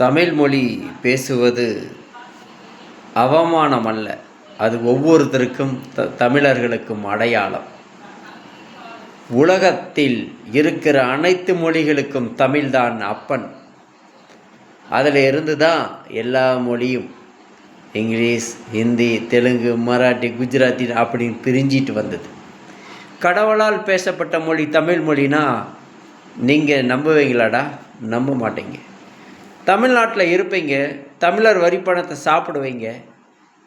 தமிழ் மொழி பேசுவது அவமானம் அல்ல அது ஒவ்வொருத்தருக்கும் த தமிழர்களுக்கும் அடையாளம். உலகத்தில் இருக்கிற அனைத்து மொழிகளுக்கும் தமிழ்தான் அப்பன். அதில் இருந்து தான் எல்லா மொழியும் இங்கிலீஷ் ஹிந்தி தெலுங்கு மராட்டி குஜராத்தி அப்படின்னு பிரிஞ்சிட்டு வந்தது. கடவுளால் பேசப்பட்ட மொழி தமிழ் மொழினா நீங்கள் நம்புவீங்களாடா? நம்ப மாட்டீங்க. தமிழ்நாட்டில் இருப்பீங்க தமிழர் வரி பணத்தை சாப்பிடுவீங்க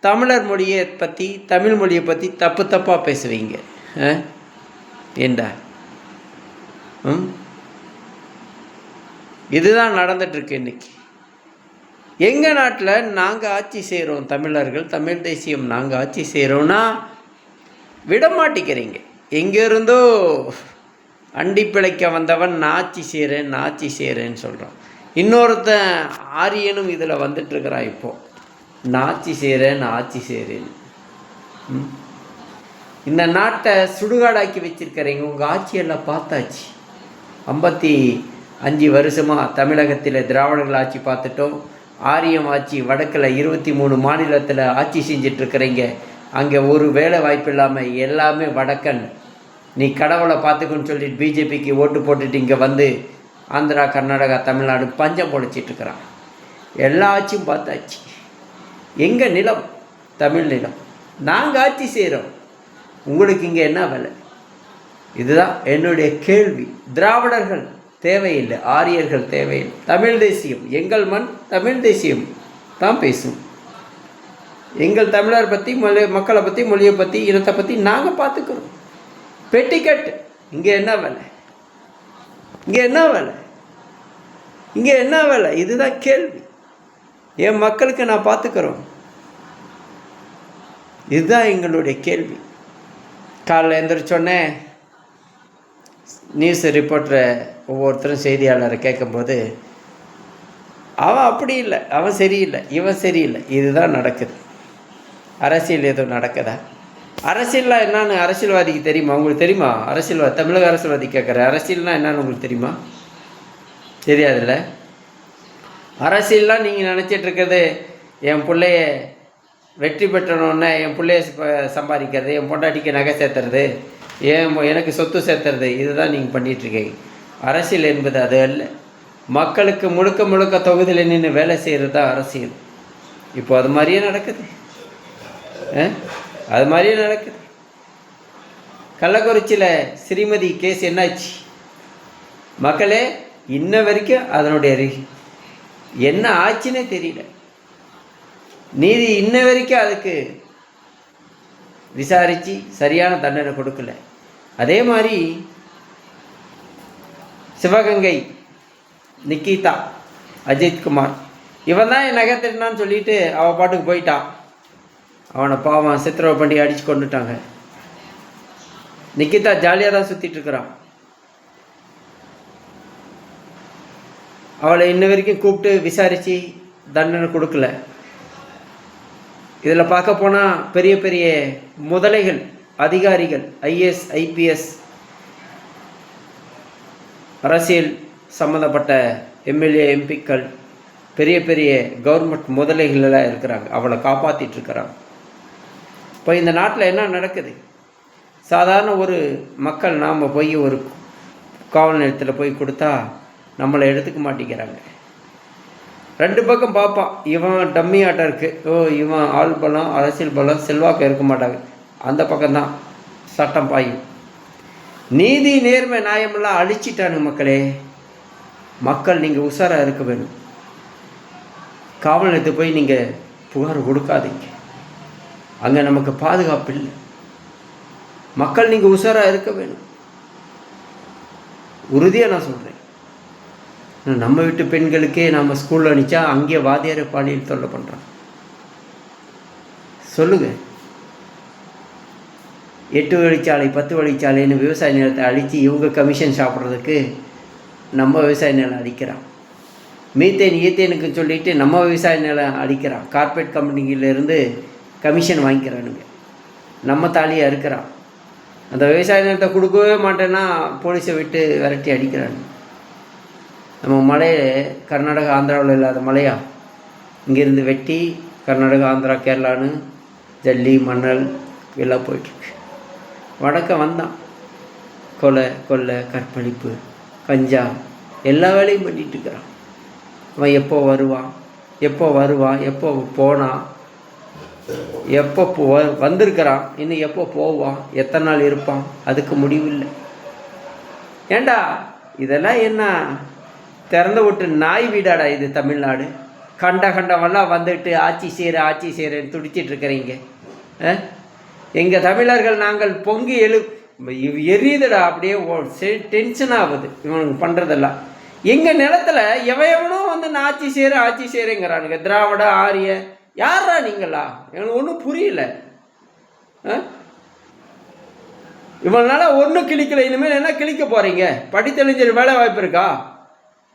தமிழர் மொழியை பற்றி தமிழ் மொழியை பற்றி தப்பு தப்பாக பேசுவீங்க. ஆ? ஏண்டா? ம்? இதுதான் நடந்துட்டுருக்கு இன்னைக்கு. எங்கள் நாட்டில் நாங்கள் ஆட்சி செய்கிறோம் தமிழர்கள் தமிழ் தேசியம் நாங்கள் ஆட்சி செய்கிறோன்னா விட மாட்டிக்கிறீங்க எங்கேருந்தோ அண்டி பிழைக்க வந்தவன் நான் ஆட்சி செய்கிறேன் நான் ஆட்சி செய்கிறேன்னு சொல்கிறான் இன்னொருத்தன் ஆரியனும் இதில் வந்துட்டுருக்கிறான் இப்போது நான் ஆட்சி செய்கிறேன் நான் ஆட்சி செய்கிறேன் இந்த நாட்டை சுடுகாடாக்கி வச்சிருக்கிறீங்க உங்கள் ஆட்சியெல்லாம் பார்த்தாச்சு. ஐம்பத்தி அஞ்சு வருஷமாக தமிழகத்தில் திராவிடர்கள் ஆட்சி பார்த்துட்டோம். ஆரியம் ஆட்சி வடக்கில் இருபத்தி மூணு மாநிலத்தில் ஆட்சி செஞ்சிட்ருக்கிறீங்க அங்கே ஒரு வேலை வாய்ப்பு இல்லாமல் எல்லாமே வடக்கன். நீ கடவுளை பார்த்துக்குன்னு சொல்லிட்டு பிஜேபிக்கு ஓட்டு போட்டுட்டு இங்கே வந்து ஆந்திரா கர்நாடகா தமிழ்நாடு பஞ்சம் பொழைச்சிட்ருக்கிறான் எல்லா ஆட்சியும் பார்த்தாச்சு. எங்கள் நிலம்? தமிழ் நிலம். நாங்கள் ஆட்சி செய்கிறோம் உங்களுக்கு இங்கே என்ன வேலை? இதுதான் என்னுடைய கேள்வி. திராவிடர்கள் தேவையில்லை ஆரியர்கள் தேவையில்லை. தமிழ் தேசியம் எங்கள் மண் தமிழ் தேசியம் தான் பேசும். எங்கள் தமிழர் பற்றி மொழி மக்களை பற்றி மொழியை பற்றி இனத்தை பற்றி நாங்கள் பார்த்துக்கிறோம். பெட்டிக்கட் இங்கே என்ன வேலை? இங்கே என்ன வேலை? இங்கே என்ன வேலை? இதுதான் கேள்வி. என் மக்களுக்கு நான் பார்த்துக்கிறோம். இதுதான் எங்களுடைய கேள்வி. காலைல எழுந்திரிச்சோடனே நியூஸ் ரிப்போர்ட்டரை ஒவ்வொருத்தரும் செய்தியாளரை கேட்கும்போது அவன் அப்படி இல்லை. அவன் சரியில்லை. இவன் சரியில்லை. இதுதான் நடக்குது. அரசியல் எதுவும் நடக்குதா? அரசியல்லாம் என்னன்னு அரசியல்வாதிக்கு தெரியுமா? உங்களுக்கு தெரியுமா? அரசியல்வாதி தமிழக அரசியல்வாதி கேட்குற அரசியல்னால் என்னன்னு உங்களுக்கு தெரியுமா? தெரியாதுல்ல? அரசியல்லாம் நீங்கள் நினச்சிட்டு இருக்கிறது என் பிள்ளைய வெற்றி பெற்றணுன்னே என் பிள்ளைய சம்பாதிக்கிறது என் பொண்டாட்டிக்கு நகை சேர்த்துறது என் எனக்கு சொத்து சேர்த்துறது இதுதான் நீங்கள் பண்ணிகிட்ருக்கீங்க அரசியல் என்பது அது அல்ல. மக்களுக்கு முழுக்க முழுக்க தொகுதியில் நின்று வேலை செய்கிறது தான் அரசியல். இப்போ அது மாதிரியே நடக்குது. ஆ? அது மாதிரியே நடக்குது. கள்ளக்குறிச்சியில் ஸ்ரீமதி கேஸ் என்னாச்சு? மக்களே இன்ன வரைக்கும் அதனுடைய என்ன ஆச்சுன்னே தெரியல. நீதி இன்ன வரைக்கும் அதுக்கு விசாரித்து சரியான தண்டனை கொடுக்கல. அதே மாதிரி சிவகங்கை நிக்கிதா அஜித்குமார் இவன் தான் என் நகை திருடினான்னு சொல்லிட்டு அவள் பாட்டுக்கு போயிட்டான். அவனை பாவம் சித்திரவை பண்ணி அடித்து கொண்டுட்டாங்க. நிக்கிதா ஜாலியாக தான் சுற்றிட்டு அவளை இன்ன வரைக்கும் கூப்பிட்டு விசாரித்து தண்டனை கொடுக்கல. இதில் பார்க்க போனால் பெரிய பெரிய முதலைகள் அதிகாரிகள் ஐஏஎஸ் ஐபிஎஸ் அரசியல் சம்மந்தப்பட்ட எம்எல்ஏ எம்பிக்கள் பெரிய பெரிய கவர்மெண்ட் முதலைகளெல்லாம் இருக்கிறாங்க. அவளை காப்பாற்றிட்டுருக்கிறாங்க இப்போ இந்த நாட்டில் என்ன நடக்குது? சாதாரண ஒரு மக்கள் நாம் போய் ஒரு காவல் நிலையத்தில் போய் கொடுத்தா நம்மளை எடுத்துக்க மாட்டேங்கிறாங்க. ரெண்டு பக்கம் பார்ப்பான் இவன் டம்மி ஆட்டம் இருக்குது ஓ இவன் ஆள் பலம் அரசியல் பலம் செல்வாக்கு இருக்க மாட்டாங்க. அந்த பக்கம்தான் சட்டம் பாயும். நீதி நேர்மை நியாயமெல்லாம் அழிச்சிட்டானுங்க மக்களே. மக்கள் நீங்கள் உஷாராக இருக்க வேணும் காவல் நிலையத்துக்கு போய் நீங்கள் புகார் கொடுக்காதீங்க. அங்கே நமக்கு பாதுகாப்பு இல்லை. மக்கள் நீங்கள் உஷாராக இருக்க வேணும் உறுதியாக நான் சொல்கிறேன் நம்ம வீட்டு பெண்களுக்கே நம்ம ஸ்கூலில் அனுப்பிச்சா அங்கேயே வாத்தியார் பாணியில் தொல்லை பண்ணுறான் சொல்லுங்கள் எட்டு வழிச்சாலை பத்து வழிச்சாலைன்னு விவசாய நிலத்தை அழித்து இவங்க கமிஷன் சாப்பிட்றதுக்கு நம்ம விவசாய நிலம் அடிக்கிறான். மீத்தேன் ஈத்தேனுக்கு சொல்லிட்டு நம்ம விவசாய நிலம் அடிக்கிறான். கார்பரேட் கம்பெனியிலேருந்து கமிஷன் வாங்கிக்கிறானுங்க. நம்ம தாலியாக அறுக்கிறான் அந்த விவசாய நிலத்தை கொடுக்கவே மாட்டேன்னா போலீஸை விட்டு விரட்டி அடிக்கிறானுங்க. நம்ம மலை கர்நாடகா ஆந்திராவில் இல்லாத மலையா? இங்கேருந்து வெட்டி கர்நாடகா ஆந்திரா கேரளான்னு ஜல்லி மணல் எல்லாம் போயிட்டுருக்கு. வடக்க வந்தான். கொலை கொள்ளை கற்பழிப்பு கஞ்சா எல்லா வேலையும் பண்ணிகிட்டு இருக்கிறான் அவன் எப்போ வருவான்? எப்போ வருவான்? எப்போ போனான்? எப்போ போ வந்திருக்கிறான்? இன்னும் எப்போ போவான்? எத்தனை நாள் இருப்பான்? அதுக்கு முடிவில்லை. ஏண்டா இதெல்லாம் என்ன? திறந்த விட்டு நாய் வீடாடா இது தமிழ்நாடு? கண்ட கண்டவெல்லாம் வந்துட்டு ஆட்சி செய்கிற ஆட்சி செய்கிறேன்னு துடிச்சிட்டு இருக்கிறீங்க. எங்கள் தமிழர்கள் நாங்கள் பொங்கி எழு எரியுதுடா அப்படியே டென்ஷன் ஆகுது இவனுக்கு பண்ணுறதெல்லாம் எங்கள் நிலத்துல எவையவனும் வந்து நான் ஆட்சி செய்கிற ஆட்சி செய்கிறேங்கிறானுங்க திராவிட ஆரிய யாரா நீங்களா? எனக்கு ஒன்றும் புரியல. ஆ? இவனால ஒன்றும் கிழிக்கல. இனிமேல் என்ன கிழிக்க போகிறீங்க படித்தெளிஞ்சல் வேலை வாய்ப்பு இருக்கா?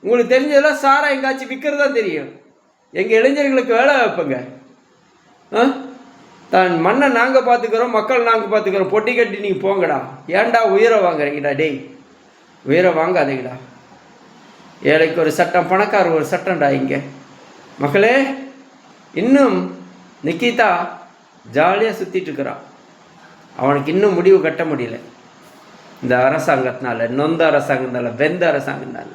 உங்களுக்கு தெரிஞ்சதெல்லாம் சாரா எங்காச்சும் விற்கிறது தான் தெரியும். எங்கள் இளைஞர்களுக்கு வேலை வைப்பங்க. ஆ? தான் மண்ணை நாங்கள் பார்த்துக்கிறோம் மக்கள் நாங்கள் பார்த்துக்கிறோம். பொட்டி கட்டி நீங்கள் போங்கடா. ஏன்டா உயிரை வாங்குறீங்கடா டேய்? உயிரை வாங்காதீங்கடா. ஏழைக்கு ஒரு சட்டம் பணக்கார ஒரு சட்டம்டா இங்கே. மக்களே இன்னும் நிக்கிதா ஜாலியாக சுற்றிட்டு இருக்கிறான் அவனுக்கு இன்னும் முடிவு கட்ட முடியல. இந்த அரசாங்கத்தினால நொந்த அரசாங்கத்தினால வெந்த அரசாங்கத்தினால.